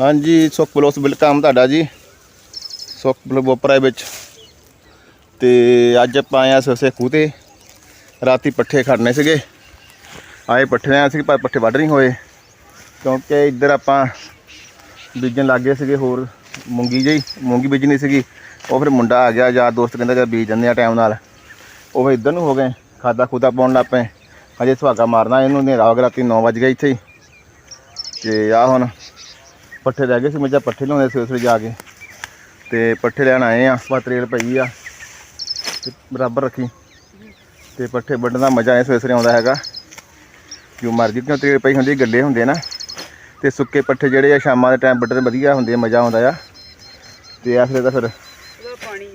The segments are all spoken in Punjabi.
ਹਾਂਜੀ, ਸੁਖ ਬਲੋਸ ਵੈਲਕਮ ਤੁਹਾਡਾ ਜੀ। ਸੁਖ ਬਲੋਪਰਾ ਵਿੱਚ। ਤੇ ਅੱਜ ਆਪਾਂ ਆਏ ਆ ਸਸੇ ਖੂਹ ਤੇ। ਰਾਤੀ ਪੱਠੇ ਖੜਨੇ ਸੀਗੇ। ਆਏ ਪੱਠੇ ਆਏ ਸੀ ਪਰ ਪੱਠੇ ਵੱਢ ਨਹੀਂ ਹੋਏ। ਕਿਉਂਕਿ ਇੱਧਰ ਆਪਾਂ ਬੀਜਣ ਲੱਗ ਗਏ ਸੀਗੇ, ਹੋਰ ਮੂੰਗੀ ਜਿਹੀ, ਮੂੰਗੀ ਬੀਜਣੀ ਸੀਗੀ। ਉਹ ਫਿਰ ਮੁੰਡਾ ਆ ਗਿਆ, ਯਾਰ ਦੋਸਤ ਕਹਿੰਦਾ ਕਿ ਬੀਜ ਜਾਂਦੇ ਆ ਟਾਈਮ ਨਾਲ। ਉਹ ਫਿਰ ਇੱਧਰ ਨੂੰ ਹੋ ਗਏ, ਖਾਦਾ ਖੂਦਾ ਪਾਉਣ ਲੱਗ ਪਏ। ਹਜੇ ਸੁਹਾਗਾ ਮਾਰਨਾ ਇਹਨੂੰ, ਹਨੇਰਾ ਹੋ ਗਿਆ, ਰਾਤੀ 9 ਵਜ ਗਏ ਇੱਥੇ ਹੀ। ਤੇ ਆ ਹੁਣ ਪੱਠੇ ਰਹਿ ਗਏ ਸੀ ਮੱਝਾਂ ਪੱਠੇ ਲਾਉਂਦੇ ਸੀ ਉਸਲੇ ਜਾ ਕੇ। ਤੇ ਪੱਠੇ ਲੈਣ ਆਏ ਆ ਤਰੇਲ ਪਈ ਆ ਤੇ ਬਰਾਬਰ ਰੱਖੀ। ਤੇ ਪੱਠੇ ਵੱਢਣ ਦਾ ਮਜ਼ਾ ਇਸ ਸਵੇਰੇ ਆਉਂਦਾ ਹੈਗਾ। ਜੋ ਮਰਜ਼ੀ ਕਿਉਂ ਤਰੇਲ ਪਈ ਹੁੰਦੀ ਗੱਲੇ ਹੁੰਦੇ ਨਾ। ਤੇ ਸੁੱਕੇ ਪੱਠੇ ਜਿਹੜੇ ਆ ਸ਼ਾਮਾਂ ਦੇ ਟਾਈਮ ਵੱਢਣ ਵਧੀਆ ਹੁੰਦੇ ਆ ਮਜ਼ਾ ਆਉਂਦਾ ਆ। ਤੇ ਆਖਰੇ ਦਾ ਫਿਰ ਪਾਣੀ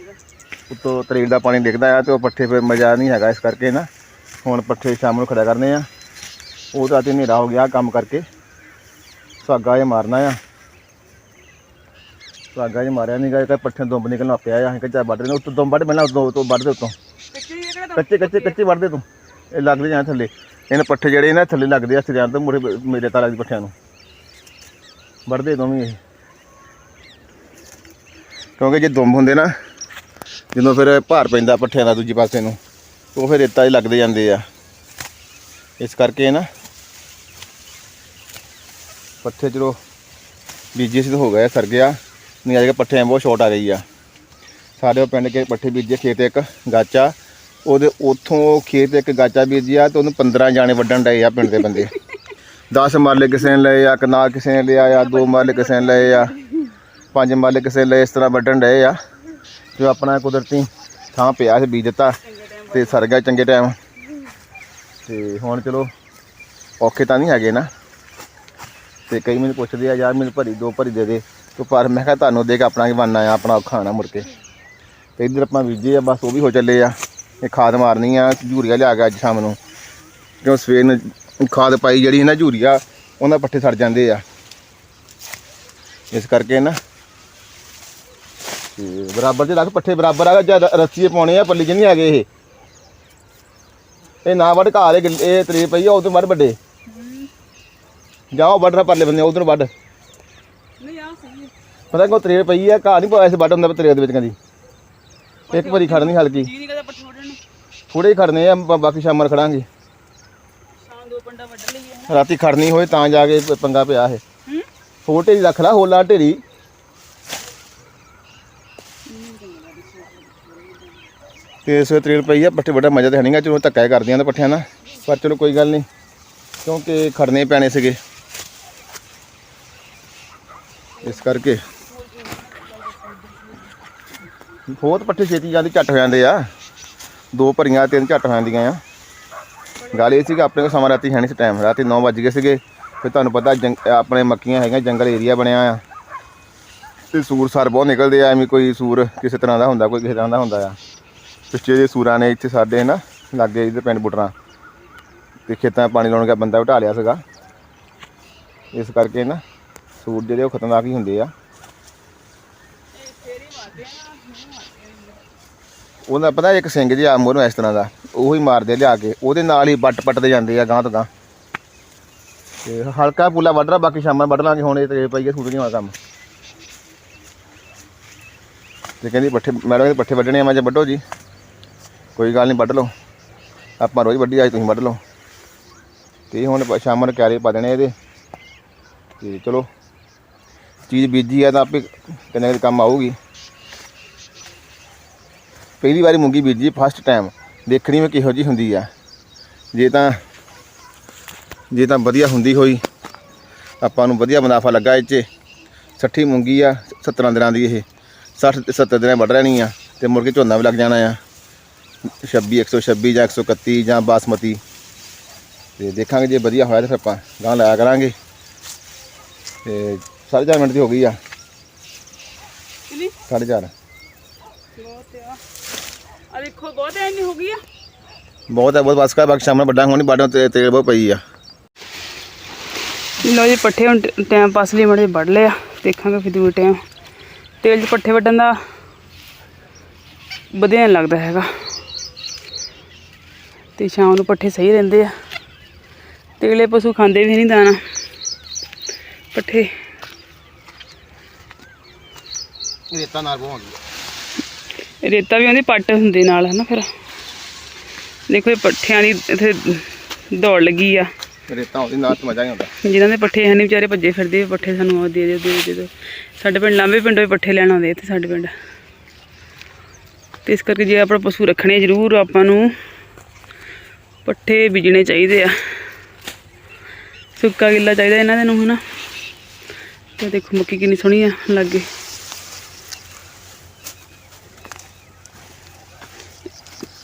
ਉੱਤੋਂ ਤਰੇਲ ਦਾ ਪਾਣੀ ਡਿੱਗਦਾ ਆ ਤੇ ਉਹ ਪੱਠੇ ਫਿਰ ਮਜ਼ਾ ਨਹੀਂ ਹੈਗਾ ਇਸ ਕਰਕੇ ਨਾ। ਹੁਣ ਪੱਠੇ ਸ਼ਾਮ ਨੂੰ ਖੜਾ ਕਰਨੇ ਆ। ਉਹ ਤਾਂ ਤੇ ਹਨੇਰਾ ਹੋ ਗਿਆ ਕੰਮ ਕਰਕੇ। ਸੁਹਾਗਾ ਇਹ ਮਾਰਨਾ ਆ। ਸੁਹਾਗਾ ਇਹ ਮਾਰਿਆ ਨਹੀਂ ਗਾ ਇਹ ਪੱਠੇ ਦੁੰਬ ਨਿਕਲਣਾ ਪਿਆ ਆ ਅਸੀਂ ਕਿਹਾ ਵੱਢ ਰਹੇ ਉੱਤੋਂ ਦੁੰਬ ਵੱਢ ਪਹਿਲਾਂ ਉੱਤੋਂ ਉੱਤੋਂ ਵੱਢ ਦੇ ਉੱਤੋਂ। ਕੱਚੀ ਕੱਚੇ ਕੱਚੇ ਕੱਚੇ ਵੱਢ ਦੇ ਤੂੰ। ਇਹ ਲੱਗਦੇ ਜਾਂ ਥੱਲੇ। ਇਹਨਾਂ ਪੱਠੇ ਜਿਹੜੇ ਇਹਨਾਂ ਥੱਲੇ ਲੱਗਦੇ ਆ ਸਿਰਾਂ ਤੋਂ ਮੁਰੇ ਮੇਰੇ ਤਾਲਾ ਦੀ ਪੱਠਿਆਂ ਨੂੰ। ਵੱਢ ਦੇ ਦੋਵੇਂ ਇਹ। ਕਿਉਂਕਿ ਜੇ ਦੁੰਬ ਹੁੰਦੇ ਨਾ ਜਦੋਂ ਫਿਰ ਭਾਰ ਪੈਂਦਾ ਪੱਠਿਆਂ ਦਾ ਦੂਜੇ ਪਾਸੇ ਨੂੰ ਉਹ ਫਿਰ ਰੇਤਾ 'ਚ ਲੱਗਦੇ ਜਾਂਦੇ ਆ। ਇਸ ਕਰਕੇ ਨਾ ਪੱਠੇ ਚਲੋ ਬੀਜੇ ਸੀ ਤਾਂ ਹੋ ਗਿਆ ਸਰ ਗਿਆ। ਨਹੀਂ, ਅੱਜ ਕੱਲ੍ਹ ਪੱਠੇ ਬਹੁਤ ਸ਼ਾਰਟ ਆ ਗਈ ਆ। ਸਾਡੇ ਉਹ ਪਿੰਡ ਕੇ ਪੱਠੇ ਬੀਜੇ, ਖੇਤ ਇੱਕ ਗਾਚਾ। ਉਹਦੇ ਉਥੋਂ ਖੇਤ ਇੱਕ ਗਾਚਾ ਬੀਜਿਆ ਤੇ ਉਹਨੂੰ 15 ਜਾਣੇ ਵੱਢਣ ਡਏ ਆ ਪਿੰਡ ਦੇ ਬੰਦੇ। 10 ਮਾਲੇ ਕਿਸੇ ਨੇ ਲਏ ਆ ਕਨਾਲ ਕਿਸੇ ਨੇ ਲਿਆ ਆ, ਦੋ ਮਾਲੇ ਕਿਸੇ ਨੇ ਲਏ ਆ, ਪੰਜ ਮਾਲੇ ਕਿਸੇ ਨੇ ਲਏ, ਇਸ ਤਰ੍ਹਾਂ ਵੱਢਣ ਡਏ ਆ। ਜੋ ਆਪਣਾ ਕੁਦਰਤੀ ਥਾਂ ਪਿਆ ਸੀ, ਬੀਜ ਦਿੱਤਾ ਤੇ ਸਰ ਗਿਆ ਚੰਗੇ ਟਾਈਮ। ਤੇ ਹੁਣ ਚਲੋ ਔਖੇ ਤਾਂ ਨਹੀਂ ਹੈਗੇ ਨਾ। ਤੇ ਕਈ ਮੈਨੂੰ ਪੁੱਛਦੇ ਆ, ਯਾਰ ਮੈਨੂੰ ਭਰੀ ਦੋ, ਭਰੀ ਦੇ ਦੇ। ਪਰ ਮੈਂ ਕਿਹਾ ਤੁਹਾਨੂੰ ਦੇ ਕੇ ਆਪਣਾ ਕੀ ਬਣਨਾ ਆ ਆਪਣਾ ਨਾ ਮੁੜ ਕੇ। ਤੇ ਇੱਧਰ ਆਪਾਂ ਬੀਜੇ ਆ ਬਸ ਉਹ ਵੀ ਹੋ ਚੱਲੇ ਆ। ਇਹ ਖਾਦ ਮਾਰਨੀ ਆ ਝੂਰੀਆ ਲਿਆ ਕੇ ਅੱਜ ਸ਼ਾਮ ਨੂੰ। ਕਿਉਂ ਸਵੇਰ ਨੂੰ ਖਾਦ ਪਾਈ ਜਿਹੜੀ ਹੈ ਨਾ ਝੂਰੀਆ ਉਹਨਾਂ ਪੱਠੇ ਸੜ ਜਾਂਦੇ ਆ। ਇਸ ਕਰਕੇ ਨਾ ਤੇ ਬਰਾਬਰ ਦੇ ਲੱਗ ਪੱਠੇ ਬਰਾਬਰ ਆ ਜਦ ਰੱਸੀਏ ਪਾਉਣੇ ਆ ਪੱਲੀ ਚ ਨਹੀਂ ਹੈਗੇ ਇਹ। ਇਹ ਨਾ ਵੱਢ ਗਿੱਲੇ- ਇਹ ਤਰੇ ਪਈ ਆ ਉਦੋਂ ਵੱਢ ਵੱਡੇ। ਜਾਓ ਵੱਢਣਾ ਪਰਲੇ ਬੰਦੇ ਉਧਰ ਵੱਢ। ਆ ਪਤਾ ਕੋ ਤਰੇ ਪਈ ਆ ਘਾਹ ਨਹੀਂ ਪਾਇਆ ਸੀ ਵੱਢ ਹੁੰਦਾ ਤਰੇ ਦੇ ਵਿੱਚ ਕਹਿੰਦੀ ਇੱਕ ਵਾਰੀ ਖੜਨੀ ਹਲਕੀ। ਜੀ ਨਹੀਂ ਕਦਾ ਪੱਠੇ ਵੱਢਣ ਨੂੰ? ਥੋੜੇ ਖੜਨੇ ਆ ਬ- ਬਾਕੀ ਸ਼ਾਮਾਂ ਨੂੰ ਖੜਾਂਗੇ। ਸ਼ਾਮ ਦੋ ਪੰਡਾ ਵੱਢ ਲਈਏ ਰਾਤੀ ਖੜਨੀ ਹੋਏ ਤਾਂ ਜਾ ਕੇ ਪ- ਪੰਗਾ ਪਿਆ ਇਹ। ਹੂੰ? ਹੋਰ ਢੇਰੀ ਰੱਖ ਲਾ ਹੋਲਾ ਢੇਰੀ। ਤੇ ਇਸ ਵੇਲੇ ਤਰੇਲ ਪਈ ਆ ਪੱਠੇ ਵੱਡਾ ਮਜ਼ਾ ਤੇ ਹੈ ਨਹੀਂਗਾ ਚਲੋ ਧੱਕਾ ਹੀ ਕਰਦੀਆਂ ਨੇ ਪੱਠਿਆਂ ਨਾਲ। ਪਰ ਚਲੋ ਕੋਈ ਗੱਲ ਨਹੀਂ ਕਿਉਂਕਿ ਖੜਨੇ ਪੈਣੇ ਸੀਗੇ। ਇਸ ਕਰਕੇ ਬਹੁਤ ਪੱਠੇ ਛੇਤੀ ਜਾਂਦੇ, ਝੱਟ ਹੋ ਜਾਂਦੇ ਆ। ਦੋ ਭਰੀਆਂ, ਤਿੰਨ ਝੱਟ ਹੋ ਜਾਂਦੀਆਂ ਆ। ਗੱਲ ਇਹ ਸੀ ਕਿ ਆਪਣੇ ਕੋਲ ਸਮਾਂ ਰਾਤੀ ਹੈ ਨਹੀਂ ਸੀ ਟਾਈਮ ਰਾਤੀ 9 ਵਜ ਗਏ ਸੀਗੇ। ਫਿਰ ਤੁਹਾਨੂੰ ਪਤਾ ਜੰਗ, ਆਪਣੇ ਮੱਕੀਆਂ ਹੈਗੀਆਂ, ਜੰਗਲ ਏਰੀਆ ਬਣਿਆ ਆ। ਤੇ ਸੂਰ ਸਾਰ ਬਹੁਤ ਨਿਕਲਦੇ ਆ, ਐਵੇਂ ਕੋਈ ਸੂਰ ਕਿਸੇ ਤਰ੍ਹਾਂ ਦਾ ਹੁੰਦਾ, ਕੋਈ ਕਿਸੇ ਤਰ੍ਹਾਂ ਦਾ ਹੁੰਦਾ ਆ। ਪਿੱਛੇ ਜੇ ਸੂਰਾਂ ਨੇ ਇੱਥੇ ਸਾਡੇ ਨਾ ਲਾਗੇ ਇੱਧਰ ਪਿੰਡ ਬੁਟਰਾ। ਤੇ ਖੇਤਾਂ ਪਾਣੀ ਲਾਉਣ ਗਿਆ, ਬੰਦਾ ਉਠਾ ਲਿਆ ਸੀਗਾ। ਇਸ ਕਰਕੇ ਨਾ ਸੂਰ ਜਿਹੜੇ ਉਹ ਖਤਰਨਾਕ ਹੀ ਹੁੰਦੇ ਆ। ਉਹਦਾ ਪਤਾ ਇੱਕ ਸਿੰਘ ਜਿਹਾ ਮੋਰੋਂ ਇਸ ਤਰ੍ਹਾਂ ਦਾ, ਉਹੀ ਮਾਰਦੇ ਲਿਆ ਕੇ, ਉਹਦੇ ਨਾਲ ਹੀ ਵੱਟ ਪੱਟਦੇ ਜਾਂਦੇ ਆ ਗਾਂ ਤੋਂ ਗਾਂ ਤੇ ਹਲਕਾ ਪੂਲਾ ਵੱਢ ਲਾ, ਬਾਕੀ ਸ਼ਾਮਾਂ ਵੱਢ ਲਾਂਗੇ, ਹੁਣ ਇਹ ਤੇ ਪਈਏ ਸੂਟ ਨਹੀਂ ਹੋਣਾ ਕੰਮ। ਤੇ ਕਹਿੰਦੀ ਪੱਠੇ ਮੈਡਮ ਕਹਿੰਦੀ ਪੱਠੇ ਵੱਢਣੇ ਆ, ਮੈਂ ਜੇ ਵੱਢੋ ਜੀ। ਕੋਈ ਗੱਲ ਨਹੀਂ ਵੱਢ ਲਓ। ਆਪਾਂ ਰੋਜ਼ ਵੱਢੀ, ਅੱਜ ਤੁਸੀਂ ਵੱਢ ਲਓ। ਤੇ ਹੁਣ ਪ- ਸ਼ਾਮਾਂ ਨੂੰ ਕਿਆਰੇ ਪਾ ਦੇਣੇ ਇਹਦੇ। ਤੇ ਚਲੋ, ਚੀਜ਼ ਬੀਜੀ ਆ ਤਾਂ ਆਪੇ ਕਿੰਨੇ ਕੰਮ ਆਊਗੀ। ਪਹਿਲੀ ਵਾਰੀ ਮੂੰਗੀ ਬੀਜੀ ਫਸਟ ਟਾਈਮ ਦੇਖਣੀ ਮੈਂ ਕਿਹੋ ਜੀ ਹੁੰਦੀ ਆ। ਜੇ ਤਾਂ ਜੇ ਤਾਂ ਵਧੀਆ ਹੁੰਦੀ ਹੋਈ ਆਪਾਂ ਨੂੰ ਵਧੀਆ ਮੁਨਾਫਾ ਲੱਗਾ ਇਹ 'ਚ। 60 ਮੂੰਗੀ ਆ 17 ਦਿਨਾਂ ਦੀ ਇਹ। 60 ਤੇ 70 ਦਿਨਾਂ ਵੱਢ ਲੈਣੀ ਆ ਤੇ ਮੁੜ ਕੇ ਝੋਨਾ ਵੀ ਲੱਗ ਜਾਣਾ ਆ। 26 126 ਜਾਂ 131 ਜਾਂ ਬਾਸਮਤੀ। ਤੇ ਦੇਖਾਂਗੇ ਜੇ ਵਧੀਆ ਹੋਇਆ ਤਾਂ ਫਿਰ ਆਪਾਂ ਗਾਂ ਲਾਇਆ ਕਰਾਂਗੇ। ਤੇ 4.5 ਮਿੰਟ ਦੀ ਹੋ ਗਈ ਆ। ਕਿੰਨੀ? 4.5 ਬਹੁਤ ਆ ਬਹੁਤ ਐ ਨਹੀਂ ਹੋ ਗਈ ਆ। ਬਹੁਤ ਹੈ ਬਹੁਤ ਬਸ ਕਰ ਬਾਕੀ ਸਾਹਮਣੇ ਵੱਡਾ ਹੋਣੀ ਬਾਡੋਂ ਤੇ ਤੇਲ ਬਹੁਤ ਪਈ ਆ। ਲੋ ਜੀ ਪੱਠੇ ਹੁਣ ਟਾਈਮ ਪਾਸ ਲਈ ਮੜੇ ਵੱਢ ਲਿਆ ਦੇਖਾਂਗੇ ਫਿਰ ਦੂਰ ਟਾਈਮ ਤੇਲ 'ਚ ਪੱਠੇ ਵੱਢਣ ਦਾ ਵਧੀਆ ਲੱਗਦਾ ਹੈਗਾ। ਤੇ ਸ਼ਾਮ ਨੂੰ ਪੱਠੇ ਸਹੀ ਰਹਿੰਦੇ ਆ। ਤੇਲੇ ਪਸ਼ੂ ਖਾਂਦੇ ਵੀ ਨਹੀਂ ਦਾਣਾ। ਪੱਠੇ। ਰੇਤਾ ਨਾਲ ਬਹੁਤ ਰੇਤਾ ਵੀ ਉਹਦੇ ਪੱਟ ਹੁੰਦੇ ਨਾਲ ਹਨਾ ਫਿਰ। ਦੇਖੋ ਇਹ ਪੱਠਿਆਂ ਦੀ ਇੱਥੇ ਦੌੜ ਲੱਗੀ ਆ। ਰੇਤਾ ਆਉਂਦੀ ਨਾਲ ਤਾਂ ਮਜ਼ਾ ਹੀ ਆਉਂਦਾ। ਜਿਨ੍ਹਾਂ ਦੇ ਪੱਠੇ ਹਨ ਵਿਚਾਰੇ ਭੱਜੇ ਫਿਰਦੇ ਪੱਠੇ ਸਾਨੂੰ ਉਹ ਦੇ ਦਿਓ ਦੇ ਦਿਓ, ਸਾਡੇ ਪਿੰਡ ਲਾਂਬੇ ਪਿੰਡੋਂ ਪੱਠੇ ਲੈਣ ਆਉਂਦੇ ਇੱਥੇ ਸਾਡੇ ਪਿੰਡ। ਤੇ ਇਸ ਕਰਕੇ ਜੇ ਆਪਣਾ ਪਸ਼ੂ ਰੱਖਣੇ ਜ਼ਰੂਰ ਆਪਾਂ ਨੂੰ ਪੱਠੇ ਬੀਜਣੇ ਚਾਹੀਦੇ ਆ। ਸੁੱਕਾ ਗਿੱਲਾ ਚਾਹੀਦਾ ਇਹਨਾਂ ਦੇ ਨੂੰ ਹਨਾ। ਤੇ ਦੇਖੋ ਮੱਕੀ ਕਿੰਨੀ ਸੋਹਣੀ ਆ ਲੱਗੇ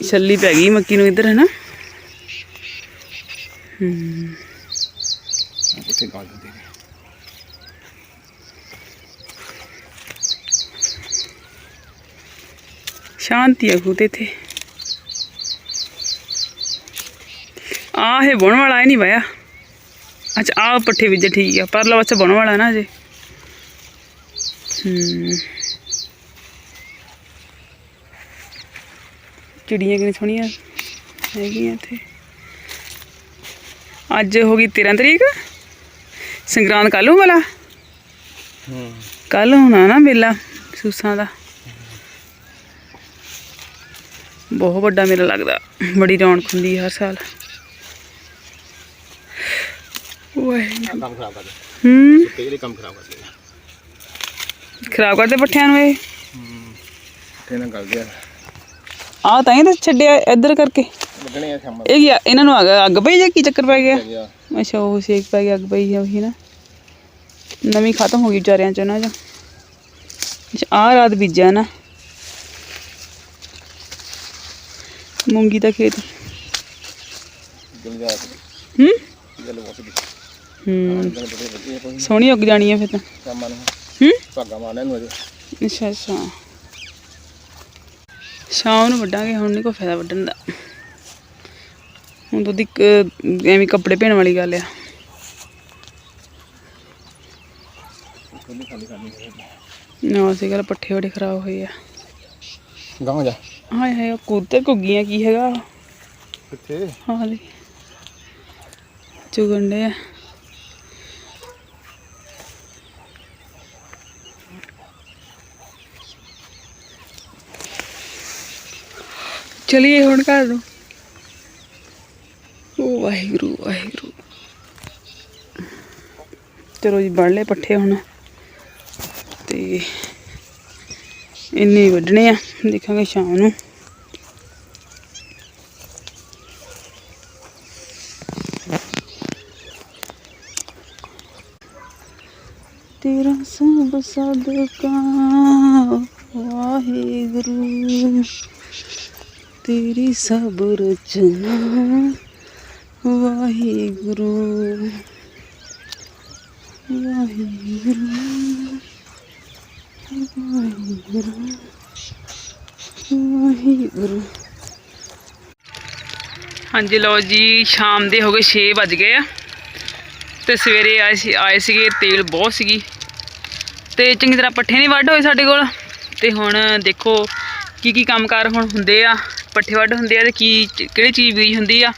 ਛੱਲੀ ਪੈ ਗਈ ਮੱਕੀ ਨੂੰ ਇੱਧਰ ਹਨਾ? ਹੂੰ ਉੱਥੇ ਗਾਲ ਦਿੰਦੇ ਨੇ। ਸ਼ਾਂਤੀ ਆ ਖੂਤੇ ਇੱਥੇ। ਆਹ ਹੈ ਬਣ ਵਾਲਾ ਨਹੀਂ ਵਾਇਆ। ਅੱਛਾ ਆਹ ਪੱਠੇ ਵਿੱਚ ਠੀਕ ਆ ਪਰਲਾ ਪਾਸੇ ਬਣ ਵਾਲਾ ਨਾ ਅਜੇ ਹੂੰ। ਚਿੜੀਆਂ ਕਿੰਨੀ ਸੋਹਣੀਆਂ ਹੈਗੀਆਂ ਇੱਥੇ। ਅੱਜ ਹੋ ਗਈ 13 ਤਰੀਕ। ਸੰਗਰਾਂਦ ਕੱਲ੍ਹ ਨੂੰ ਵਾਲਾ ਹੂੰ। ਕੱਲ ਹੋਣਾ ਨਾ ਮੇਲਾ ਸੂਸਾਂ ਦਾ। ਬਹੁਤ ਵੱਡਾ ਮੇਲਾ ਲੱਗਦਾ। ਬੜੀ ਰੌਣਕ ਹੁੰਦੀ ਹੈ ਹਰ ਸਾਲ। ਓਏ ਕੰਮ ਖਰਾਬ ਕਰ ਦੇ ਹੂੰ। ਤੇਰੇ ਕੰਮ ਖਰਾਬ ਕਰ ਦੇ ਖਰਾਬ ਕਰਦੇ ਪੱਠਿਆਂ ਨੂੰ ਇਹ। ਤੇ ਨਾ ਗੱਲ ਦੇ ਆ ਤਾਂ ਹੀ ਤਾਂ ਛੱਡਿਆ ਇੱਧਰ ਕਰਕੇ। ਲੱਗਣੇ ਆ ਸ਼ਾਮਾਂ ਇਹ ਇਹਨਾਂ ਨੂੰ ਅੱਗ ਅੱਗ ਪਈ ਜਾਂ ਕੀ ਚੱਕਰ ਪੈ ਗਿਆ? ਗਿਆ। ਅੱਛਾ ਉਹ ਸੇਕ ਪੈ ਗਿਆ ਅੱਗ ਪਈ ਹੈ ਉਹੀ ਨਾ। ਨਵੀਂ ਖਤਮ ਹੋ ਗਈ ਵਿਚਾਰਿਆਂ ਚ ਉਹਨਾਂ ਚ ਅੱਛਾ ਆ ਰਾਤ ਬੀਜਿਆ ਨਾ। ਮੂੰਗੀ ਦਾ ਖੇਤ। ਜਮ ਜਾ ਹੂੰ? ਗੱਲ ਬਹੁਤ ਦੀ ਹੂੰ। ਗੱਲ ਬੜੇ ਵਧੀਆ ਕੋਈ। ਸੋਹਣੀ ਉੱਗ ਜਾਣੀ ਹੈ ਫਿਰ ਤਾਂ। ਸ਼ਾਮਾਂ ਨੂੰ। ਹੂੰ? ਭਾਗਾ ਮਾਰਨਾ ਨੂੰ ਅਜੇ। ਅੱਛਾ ਅੱਛਾ। ਸ਼ਾਮ ਨੂੰ ਵੱਢਾਂਗੇ ਹੁਣ ਨਹੀਂ ਕੋਈ ਫਾਇਦਾ ਵੱਢਣ ਦਾ। ਹੁਣ ਤਾਂ ਕ- ਐਵੇਂ ਕੱਪੜੇ ਭੇਣ ਵਾਲੀ ਗੱਲ ਆ। ਨਾ ਸੀ ਗੱਲ ਪੱਠੇ ਬੜੇ ਖਰਾਬ ਹੋਏ ਆ। ਗਾਂ ਜਾ। ਹਾਏ ਹਾਏ ਕੂਤੇ ਘੁੱਗੀਆਂ ਕੀ ਹੈਗਾ? ਕਿੱਥੇ? ਹਾਂ ਲਈ ਚੁਗਣ ਦੇ ਆ। ਚਲਿਏ ਹੁਣ ਘਰ ਨੂੰ। ਓ ਵਾਹਿਗੁਰੂ ਵਾਹਿਗੁਰੂ। ਚਲੋ ਜੀ, ਬਣ ਲਏ ਪੱਠੇ ਹੁਣ। ਤੇ ਇੰਨੇ ਵੱਢਣੇ ਆ। ਦੇਖਾਂਗੇ ਸ਼ਾਮ ਨੂੰ। ਤੇਰਾ ਸਭ ਸਦਕਾ, ਵਾਹਿਗੁਰੂ। ਤੇਰੀ ਸਭ ਰਚਨਾ, ਵਾਹਿਗੁਰੂ। ਵਾਹਿਗੁਰੂ ਵਾਹਿਗੁਰੂ। ਵਾਹਿਗੁਰੂ ਹਾਂਜੀ, ਲਓ ਜੀ, ਸ਼ਾਮ ਦੇ ਹੋ ਗਏ 6 ਵੱਜ ਗਏ ਆ। ਤੇ ਸਵੇਰੇ ਆਏ ਸੀ ਆਏ ਸੀਗੇ, ਤੇਲ ਬਹੁਤ ਸੀਗੀ। ਤੇ ਚੰਗੀ ਤਰ੍ਹਾਂ ਪੱਠੇ ਨਹੀਂ ਵੱਢ ਹੋਏ ਸਾਡੇ ਕੋਲ। ਤੇ ਹੁਣ ਦੇਖੋ ਕੀ ਕੀ ਕੰਮਕਾਰ ਹੁਣ ਹੁੰਦੇ ਆ। ਪੱਠੇ ਵੱਢ ਹੁੰਦੇ ਆ ਤੇ ਕੀ ਕਿਹੜੀ ਚੀਜ਼ ਬੀਜ ਹੁੰਦੀ ਆ।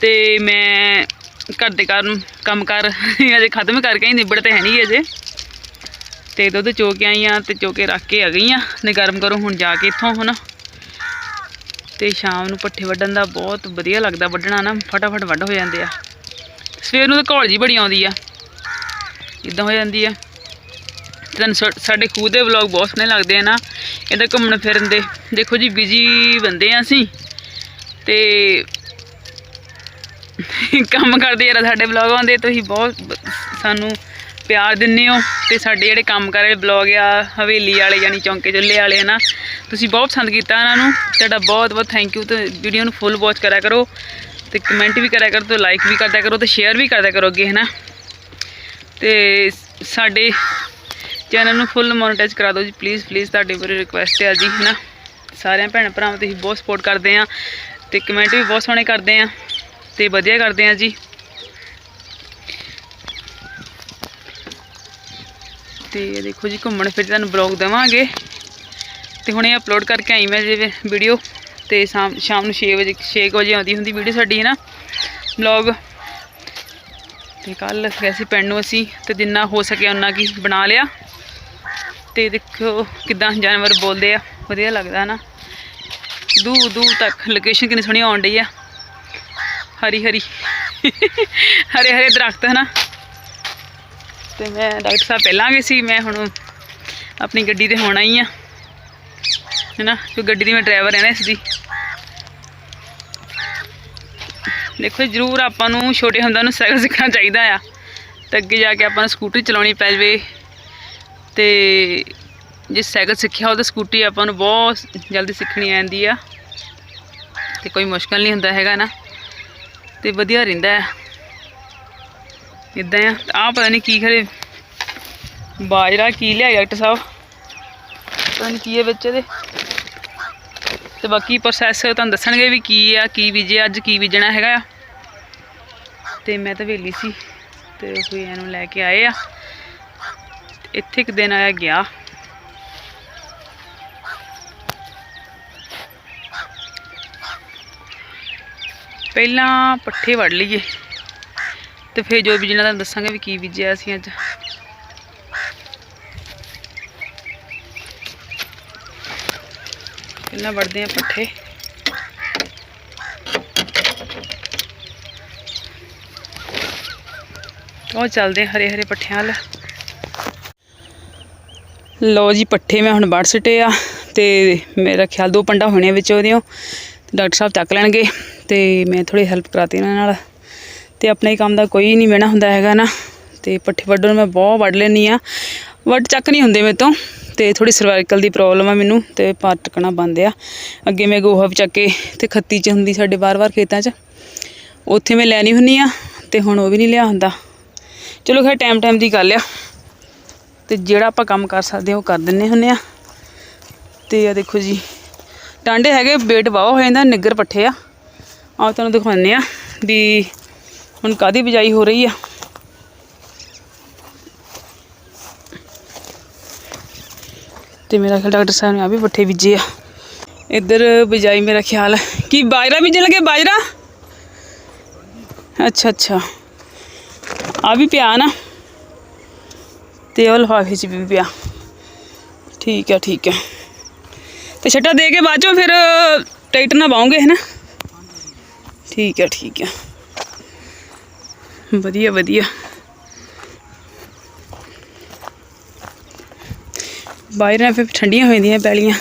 ਤੇ ਮੈਂ ਘਰ ਦੇ ਕਾਰਨ ਕੰਮ ਕੰਮਕਾਰ ਅਜੇ ਖਤਮ ਕਰਕੇ ਹੀ ਨਿਬੜ ਤੇ ਹੈ ਨਹੀਂ ਅਜੇ ਤੇ ਦੁੱਧ ਚੋ ਕੇ ਆਈ ਆ ਤੇ ਚੋ ਕੇ ਰੱਖ ਕੇ ਆ ਗਈ ਆ। ਨੇ ਗਰਮ ਕਰੋ, ਹੁਣ ਜਾ ਕੇ ਇੱਥੋਂ ਹੁਣ। ਤੇ ਸ਼ਾਮ ਨੂੰ ਪੱਠੇ ਵੱਢਣ ਦਾ ਬਹੁਤ ਵਧੀਆ ਲੱਗਦਾ, ਵੱਢਣਾ ਨਾ, ਫਟਾਫਟ ਵੱਢ ਹੋ ਜਾਂਦੇ ਆ। ਸਵੇਰ ਨੂੰ ਤਾਂ ਘੋਲ ਜੀ ਬੜੀ ਆਉਂਦੀ ਆ। ਇਦਾਂ ਹੋ ਜਾਂਦੀ ਆ। ਤੁਹਾਨੂੰ ਸਾ- ਸਾਡੇ ਖੂਹ ਦੇ ਵਲੌਗ ਬਹੁਤ ਸੋਹਣੇ ਲੱਗਦੇ ਆ ਨਾ। ਇਹਦਾ ਘੁੰਮਣ ਫਿਰਨ ਦੇ। ਦੇਖੋ ਜੀ ਬਿਜ਼ੀ ਬੰਦੇ ਆ ਅਸੀਂ। ਤੇ ਕੰਮ ਕਰਦੇ ਯਾਰ ਸਾਡੇ ਵਲੌਗ ਆਉਂਦੇ, ਤੁਸੀਂ ਬਹੁਤ ਸਾਨੂੰ ਪਿਆਰ ਦਿੰਦੇ ਹੋ। ਤੇ ਸਾਡੇ ਜਿਹੜੇ ਕੰਮ ਕਰ ਰਹੇ ਵਲੌਗ ਆ, ਹਵੇਲੀ ਵਾਲੇ ਯਾਨੀ ਚੌਂਕੇ ਚੁੱਲ੍ਹੇ ਵਾਲੇ ਨਾ, ਤੁਸੀਂ ਬਹੁਤ ਪਸੰਦ ਕੀਤਾ ਇਹਨਾਂ ਨੂੰ। ਤੁਹਾਡਾ ਬਹੁਤ ਬਹੁਤ ਥੈਂਕ ਯੂ ਤੇ ਵੀਡੀਓ ਨੂੰ ਫੁੱਲ ਵਾਚ ਕਰਿਆ ਕਰੋ। ਤੇ ਕਮੈਂਟ ਵੀ ਕਰਿਆ ਕਰੋ, ਤੇ ਲਾਈਕ ਵੀ ਕਰਦਿਆ ਕਰੋ, ਤੇ ਸ਼ੇਅਰ ਵੀ ਕਰਦਿਆ ਕਰੋ ਅੱਗੇ ਹੈ ਨਾ ਤੇ ਸਾਡੇ ਚੈਨਲ ਨੂੰ ਫੁੱਲ ਮੋਨੇਟਾਈਜ਼ ਕਰਾ ਦਿਓ ਜੀ ਪਲੀਜ਼ ਪਲੀਜ਼ ਤੁਹਾਡੀ ਬਾਰੇ ਰਿਕੁਐਸਟ ਹੈ ਜੀ ਹੈ ਨਾ ਸਾਰਿਆਂ ਭੈਣ ਭਰਾਵਾਂ ਤੁਸੀਂ ਬਹੁਤ ਸਪੋਰਟ ਕਰਦੇ ਆ ਤੇ ਕਮੈਂਟ ਵੀ ਬਹੁਤ ਸੋਹਣੇ ਕਰਦੇ ਆ ਤੇ ਵਧੀਆ ਕਰਦੇ ਆ ਜੀ। ਤੇ ਦੇਖੋ ਜੀ, ਘੁੰਮਣ ਫਿਰ ਤੁਹਾਨੂੰ ਬਲੌਗ ਦੇਵਾਂਗੇ। ਤੇ ਹੁਣੇ ਅਪਲੋਡ ਕਰਕੇ ਆਈ ਮੈਂ ਜਿਵੇਂ ਵੀਡੀਓ ਤੇ ਸ਼ਾਮ ਸ਼ਾਮ ਨੂੰ 6 ਵਜੇ 6 ਵਜੇ ਆਉਂਦੀ ਹੁੰਦੀ ਵੀਡੀਓ ਸਾਡੀ ਹੈ ਨਾ ਬਲੌਗ ਤੇ ਕੱਲ ਗਏ ਸੀ ਪਿੰਡ ਨੂੰ ਅਸੀਂ ਤੇ ਜਿੰਨਾ ਹੋ ਸਕਿਆ ਉਹਨਾਂ ਕੀ ਬਣਾ ਲਿਆ। ਤੇ ਦੇਖੋ ਕਿਦਾਂ ਜਾਨਵਰ ਬੋਲਦੇ ਆ, ਵਧੀਆ ਲੱਗਦਾ ਨਾ। ਦੂਰ ਦੂਰ ਤੱਕ ਲੋਕੇਸ਼ਨ ਕਿੰਨੀ ਸੋਹਣੀ ਆਉਣ ਡਈ ਆ। ਹਰੀ ਹਰੀ, ਹਰੇ ਹਰੇ ਦਰਖਤ ਹਨਾ। ਤੇ ਮੈਂ ਡਾਕਟਰ ਸਾਹਿਬ ਪਹਿਲਾਂ ਗਏ ਸੀ, ਮੈਂ ਹੁਣ ਆਪਣੀ ਗੱਡੀ ਤੇ ਹੁਣ ਆਈ ਆ। ਹੈਨਾ, ਕਿਉਂਕਿ ਗੱਡੀ ਦੀ ਮੈਂ ਡਰਾਈਵਰ ਹਾਂ ਨਾ ਇਸ ਦੀ ਦੇਖੋ ਜਰੂਰ ਆਪਾਂ ਨੂੰ ਛੋਟੇ ਹੁੰਦਿਆਂ ਨੂੰ ਸਾਈਕਲ ਸਿੱਖਣਾ ਚਾਹੀਦਾ ਆ। ਤੇ ਅੱਗੇ ਜਾ ਕੇ ਆਪਾਂ ਨੂੰ ਸਕੂਟਰੀ ਚਲਾਉਣੀ ਪੈ ਜਾਵੇ। ਤੇ ਜੇ ਸਾਈਕਲ ਸਿੱਖਿਆ ਹੋ ਤਾਂ ਸਕੂਟੀ ਆਪਾਂ ਨੂੰ ਬਹੁਤ ਜਲਦੀ ਸਿੱਖਣੀ ਆ ਆ। ਤੇ ਕੋਈ ਮੁਸ਼ਕਲ ਨਹੀਂ ਹੁੰਦਾ ਹੈਗਾ ਨਾ। ਤੇ ਵਧੀਆ ਰਹਿੰਦਾ ਹੈ ਇਦਾਂ ਆ। ਆ ਪਤਾ ਨਹੀਂ ਕੀ ਖਰੇ ਬਾਜਰਾ ਕੀ ਲਿਆ ਡਾਕਟਰ ਸਾਹਿਬ। ਪਤਾ ਨਹੀਂ ਕੀ ਹੈ ਵਿੱਚ ਇਹਦੇ। ਤੇ ਬਾਕੀ ਪ੍ਰੋਸੈਸ ਤੁਹਾਨੂੰ ਦੱਸਣਗੇ ਵੀ ਕੀ ਆ, ਕੀ ਬੀਜੇ ਅੱਜ ਕੀ ਬੀਜਣਾ ਹੈਗਾ ਆ। ਤੇ ਮੈਂ ਤਾਂ ਵੇਲੀ ਸੀ। ਤੇ ਕੋਈ ਇਹਨੂੰ ਲੈ ਕੇ ਆਏ ਆ। ਇੱਥੇ ਇੱਕ ਦਿਨ ਆਇਆ ਗਿਆ। ਪਹਿਲਾਂ ਪੱਠੇ ਵੜ ਲਈਏ ਤੇ ਫਿਰ ਜੋ ਬੀਜਣਾ ਤੁਹਾਨੂੰ ਦੱਸਾਂਗੇ ਵੀ ਕੀ ਬੀਜਿਆ ਅਸੀਂ ਅੱਜ। ਪਹਿਲਾਂ ਵੜਦੇ ਆ ਪੱਠੇ। ਉਹ ਚੱਲਦੇ ਹਰੇ ਹਰੇ ਪੱਠਿਆਂ ਵੱਲ। ਲਓ ਜੀ, ਪੱਠੇ ਮੈਂ ਹੁਣ ਵੜ ਸਿੱਟੇ ਆ ਤੇ ਮੇਰਾ ਖਿਆਲ ਦੋ ਪੰਡਾ ਹੋਣੇ ਵਿੱਚ ਉਹਦੇ ਤੇ ਡਾਕਟਰ ਸਾਹਿਬ ਚੱਕ ਲੈਣਗੇ ਤੇ ਮੈਂ ਥੋੜੀ ਹੈਲਪ ਕਰਾਤੀ ਇਹਨਾਂ ਨਾਲ। ਤੇ ਆਪਣੇ ਕੰਮ ਦਾ ਕੋਈ ਨਹੀਂ ਮਿਹਣਾ ਹੁੰਦਾ ਹੈਗਾ ਨਾ। ਤੇ ਪੱਠੇ ਵੱਢਣ ਮੈਂ ਬਹੁਤ ਵੱਢ ਲੈਣੀ ਆ ਵੱਢ ਚੱਕ ਨਹੀਂ ਹੁੰਦੇ ਮੇਰੇ ਤੋਂ। ਤੇ ਥੋੜੀ ਸਰਵਾਈਕਲ ਦੀ ਪ੍ਰੋਬਲਮ ਆ ਮੈਨੂੰ ਤੇ ਪਾਰ ਟਕਣਾ ਬੰਦ ਆ। ਅੱਗੇ ਮੈਂ ਗੋਹਾ ਵੀ ਚੱਕ ਕੇ ਤੇ ਖੱਤੀ ਚ ਹੁੰਦੀ ਸਾਡੇ ਬਾਰ-ਬਾਰ ਖੇਤਾਂ 'ਚ। ਉੱਥੇ ਮੈਂ ਲੈਣੀ ਹੁੰਨੀ ਆ ਤੇ ਹੁਣ ਉਹ ਵੀ ਨਹੀਂ ਲਿਆ ਹੁੰਦਾ। ਚਲੋ ਖੈਰ ਟਾਈਮ ਟਾਈਮ ਦੀ ਗੱਲ ਆ। ਤੇ ਜਿਹੜਾ ਆਪਾਂ ਕੰਮ ਕਰ ਸਕਦੇ ਹਾਂ, ਉਹ ਕਰ ਦਿੰਨੇ ਹੁੰਨੇ ਆ ਤੇ ਆ ਦੇਖੋ ਜੀ, ਟਾਂਡੇ ਹੈਗੇ ਵੇਟ ਵਾਹ ਹੋ ਜਾਂਦਾ, ਨਿੱਗਰ ਪੱਠੇ ਆ। ਆਹ ਤੁਹਾਨੂੰ ਦਿਖਾਉਂਦੇ ਆ ਵੀ ਹੁਣ ਕਾਦੀ ਬਿਜਾਈ ਹੋ ਰਹੀ ਆ। ਤੇ ਮੇਰਾ ਖਿਆਲ ਡਾਕਟਰ ਸਾਹਿਬ ਨੇ ਆ ਵੀ ਪੱਠੇ ਬੀਜੇ ਆ। ਇੱਧਰ ਬਿਜਾਈ ਮੇਰਾ ਖਿਆਲ, ਕੀ ਬਾਜਰਾ ਬੀਜਣ ਲੱਗੇ, ਬਾਜਰਾ? ਅੱਛਾ ਅੱਛਾ। ਆ ਵੀ ਪਿਆ ਨਾ। ਤੇ ਉਹ ਲਫਾਫੇ 'ਚ ਵੀ ਪਿਆ। ਠੀਕ ਹੈ ਠੀਕ ਹੈ ਤੇ ਛੱਟਾ ਦੇ ਕੇ ਬਾਅਦ ਚੋਂ ਫਿਰ ਟਾਈਟ ਨਾਲ ਪਾਉਂਗੇ ਹੈ ਨਾ ਠੀਕ ਹੈ ਠੀਕ ਹੈ ਵਧੀਆ ਵਧੀਆ। ਬਾਹਰ ਫਿਰ ਠੰਡੀਆਂ ਹੋ ਜਾਂਦੀਆਂ ਪੈਲੀਆਂ।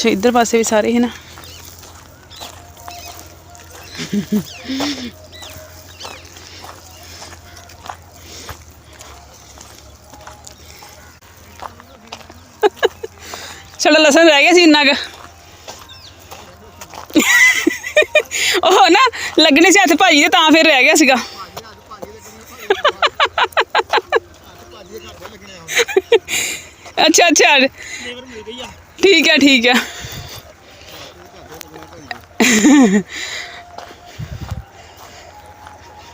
ਅੱਛਾ, ਇੱਧਰ ਪਾਸੇ ਵੀ ਸਾਰੇ ਹੈ ਨਾ। ਸਾਡਾ ਲਸਣ ਰਹਿ ਗਿਆ ਸੀ ਇੰਨਾ ਕੁ। ਉਹ ਨਾ, ਲੱਗਣੇ ਸੀ ਹੱਥ ਭਾਜੀ ਦੇ, ਤਾਂ ਫਿਰ ਰਹਿ ਗਿਆ ਸੀਗਾ। ਅੱਛਾ ਅੱਛਾ। ਠੀਕ ਹੈ ਠੀਕ ਹੈ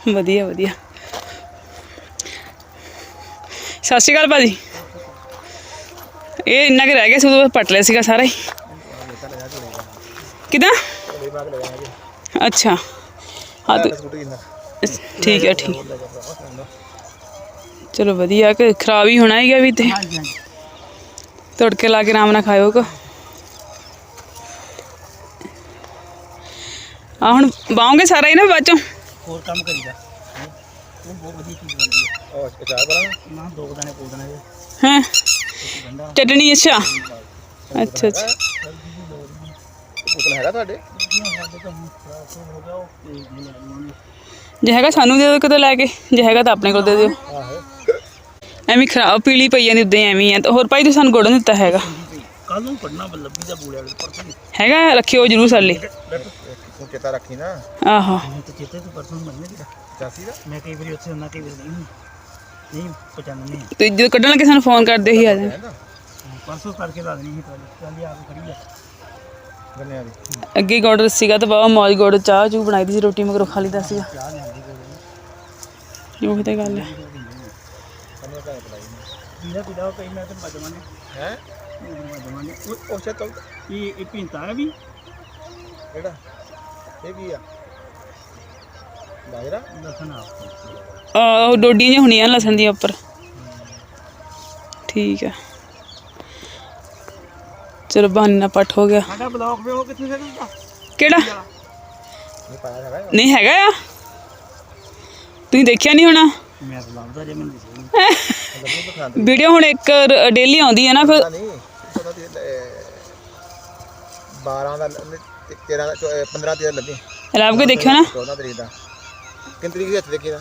ਵਧੀਆ ਵਧੀਆ ਸਤਿ ਸ਼੍ਰੀ ਅਕਾਲ ਭਾਜੀ ਇਹ ਇੰਨਾ ਕਿ ਰਹਿ ਗਿਆ ਸੀ ਉਦੋਂ ਪਟ ਲਿਆ ਸੀਗਾ ਸਾਰਾ ਹੀ ਕਿਦਾਂ ਅੱਛਾ ਹਾਂ ਤੇ ਠੀਕ ਹੈ ਠੀਕ ਚਲੋ ਵਧੀਆ ਕਿ ਖਰਾਬ ਹੀ ਹੋਣਾ ਹੈਗਾ ਵੀ ਤੇ ਤੜਕੇ ਲਾ ਕੇ ਆਰਾਮ ਨਾਲ ਖਾਇਓ ਕੋ ਆ ਹੁਣ ਬਾਉਂਗੇ ਸਾਰਾ ਹੀ ਨਾ ਬਾਅਦ ਚੋਂ ਹੋਰ ਕੰਮ ਕਰੀਦਾ ਉਹ ਬਹੁਤ ਵਧੀਆ ਚੀਜ਼ ਬਣਦੀ ਹੈ ਉਹ ਅਚਾਰ ਬਣਾ ਨਾ ਦੋ ਕੁ ਦਾਣੇ ਪੋ ਦੇਣੇ ਹੈ? ਚਟਣੀ ਅੱਛਾ। ਅੱਛਾ ਅੱਛਾ। ਉਤਨਾ ਹੈਗਾ ਤੁਹਾਡੇ? ਜੇ ਹੈਗਾ ਸਾਨੂੰ ਦੇ ਦਿਓ ਕਿਤੇ ਲੈ ਕੇ ਜੇ ਹੈਗਾ ਤਾਂ ਆਪਣੇ ਕੋਲ ਦੇ ਦਿਓ। ਐਵੇਂ ਖਰਾਬ ਪੀਲੀ ਪਈ ਜਾਂਦੀ ਉਦਾਂ ਐਵੇਂ ਆ। ਤੇ ਹੋਰ ਭਾਈ ਤੁਸੀਂ ਸਾਨੂੰ ਗੁੜ ਨੀ ਦਿੱਤਾ ਹੈਗਾ। ਕੱਲ ਨੂੰ ਪੜਨਾ ਬੱਲਬੀ ਦਾ ਬੂਲੇ ਵਾਲੇ ਪਰਸੋਂ ਹੈਗਾ ਰੱਖਿਓ ਜਰੂਰ ਸਾਡੇ ਲਈ। ਤੂੰ ਚੇਤਾ ਰੱਖੀ ਨਾ। ਆਹੋ। ਮੈਂ ਤਾਂ ਚੇਤੇ ਤੋਂ ਪਰਸੋਂ ਮੰਨੇ ਤੇਰਾ। ਚਾਸੀ ਦਾ? ਮੈਂ ਕਈ ਵਾਰੀ ਉੱਥੇ ਹੁੰਦਾ ਕਈ ਵਾਰੀ ਨਹੀਂ ਨਹੀਂ ਪਛਾਣਨੇ ਤੇ ਜਦੋਂ ਕੱਢਣ ਲੱਗੇ ਸਾਨੂੰ ਫੋਨ ਕਰਦੇ ਹੀ ਆ ਨਾ ਪਰਸੋਂ ਕਰਕੇ ਲਾ ਦੇਣੀ ਸੀ ਚੱਲ ਆ ਕੇ ਖੜੀ ਆ। ਗੰਨਿਆਂ ਦੀ। ਅੱਗੇ ਗੁੜ ਸੀਗਾ ਤੇ ਬਾਬਾ ਮੌਜ ਗੁੜ ਚਾਹ ਚੂ ਬਣਾਈ ਦੀ ਸੀ ਰੋਟੀ ਮਗਰੋਂ ਖਾ ਲਈਦਾ ਸੀਗਾ। ਚਾਹ ਲਿਆਂਦੀ ਕੋਈ ਉਹੀ ਤਾਂ ਗੱਲ ਹੈ ਉਹ ਕਈ ਮੈਂ ਤੇ ਮਜਮਾਨੇ ਹੈ? ਮਜਮਾਨੇ ਉਹ ਉਹ ਸ਼ਾਇਦ ਇਹ ਇਹ ਪਿੰਤਾ ਹੈ ਵੀ। ਕਿਹੜਾ? ਇਹ ਕੀ ਆ? ਬਾਜਰਾ? ਲਸਣ ਆ। ਆਹ ਡੋਡੀਆਂ ਜਿਹੀਆਂ ਹੁੰਦੀਆਂ ਲਸਣ ਦੀਆਂ ਉੱਪਰ। ਠੀਕ ਹੈ ਚਲੋ ਬਹਾਨਾ ਪੱਟ ਹੋ ਗਿਆ। ਸਾਡਾ ਬਲੌਗ ਵੇ ਉਹ ਕਿੱਥੇ ਸਕਦਾ ਕਿਹੜਾ? ਨਹੀਂ ਹੈਗਾ ਆ? ਤੁਸੀਂ ਦੇਖਿਆ ਨਹੀਂ ਹੋਣਾ? ਮੈਂ ਤਾਂ ਲੱਭਦਾ ਜੇ ਮੈਨੂੰ ਵੀਡੀਓ ਹੁਣ ਇੱਕ ਡੇਲੀ ਆਉਂਦੀ ਹੈ ਨਾ ਫਿਰ ਨਹੀਂ ਪਤਾ ਤੇ 12 ਦਾ 13 ਦਾ 15 ਤਰੀਕ ਲੱਗੇ। ਲੱਭ ਕੇ ਦੇਖਿਓ ਨਾ। 14 ਤਰੀਕ ਦਾ। ਕਿੰਨੀ ਤਰੀਕ ਦੇ ਹੱਥ ਦੇਖੀ ਦਾ?